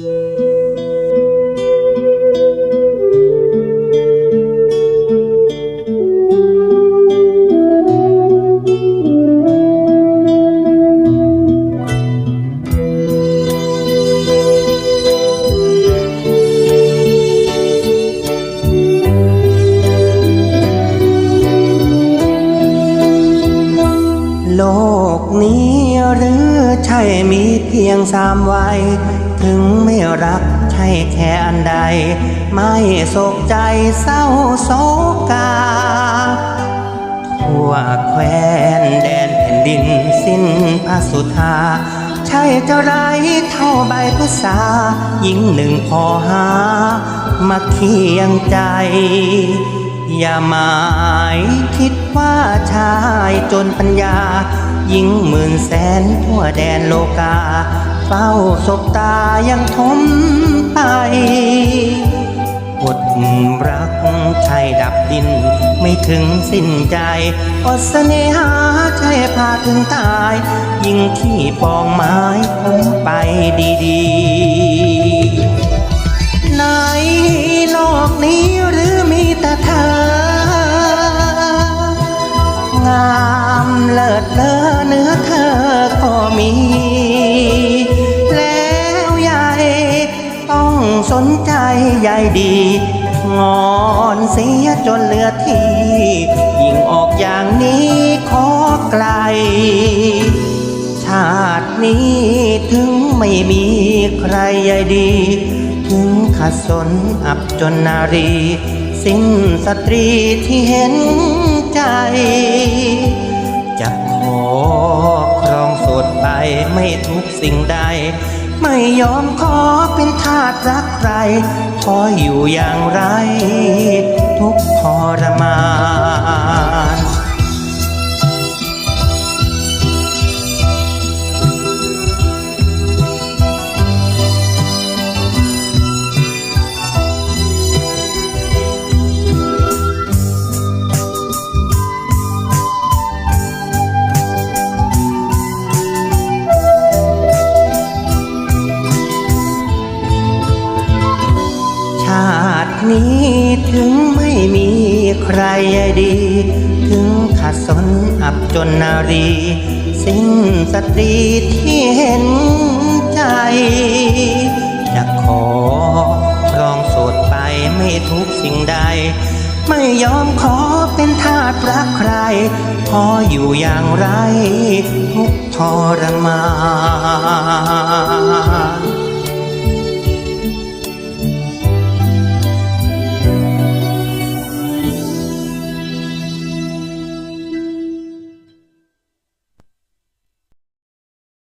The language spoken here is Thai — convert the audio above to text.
โลกนี้หรือใช่มีเพียงสามวัย รักใช่แค่อันใด ไม่โศกใจเศร้าโศกา ทั่วแคว้นแดนแผ่นดินสิ้นพระสุธา ใช่จะไรเท่าใบพุทรายิ่งหนึ่งพอหา มาเคียงใจ อย่าหมายคิดว่าชายจนปัญญายิ่งหมื่นแสนทั่วแดนโลกา เฝ้าศบตายังทมไปอดรักใช่ดับดิน ไม่ถึงสิ้นใจอดเสน่หาใช่พาถึงตาย ยิ่งที่ปองไม้ผมไปดีๆ ในโลกนี้หรือมีแต่เธอ งามเลิศเลอ ต้องสนใจใหญ่ดี งอนเสียจนเหลือที่ ยิ่งออกอย่างนี้ขอไกล ชาตินี้ถึงไม่มีใครใหญ่ดี ถึงขัดสนอับจนนารี สิ้นสตรีที่เห็นใจจะขอครองสดไปไม่ทุกสิ่งใด ไม่ยอมขอเป็นทาสรักใครขออยู่อย่างไร ทุกทรมาน นี้ถึงไม่มีใครดี ถึงขัดสนอับจนนารี สิ้นสตรีที่เห็นใจ จะขอครองโสดไปไม่ทุกสิ่งใด ไม่ยอมขอเป็นทาสรักใคร พออยู่อย่างไร ทุกทรมาน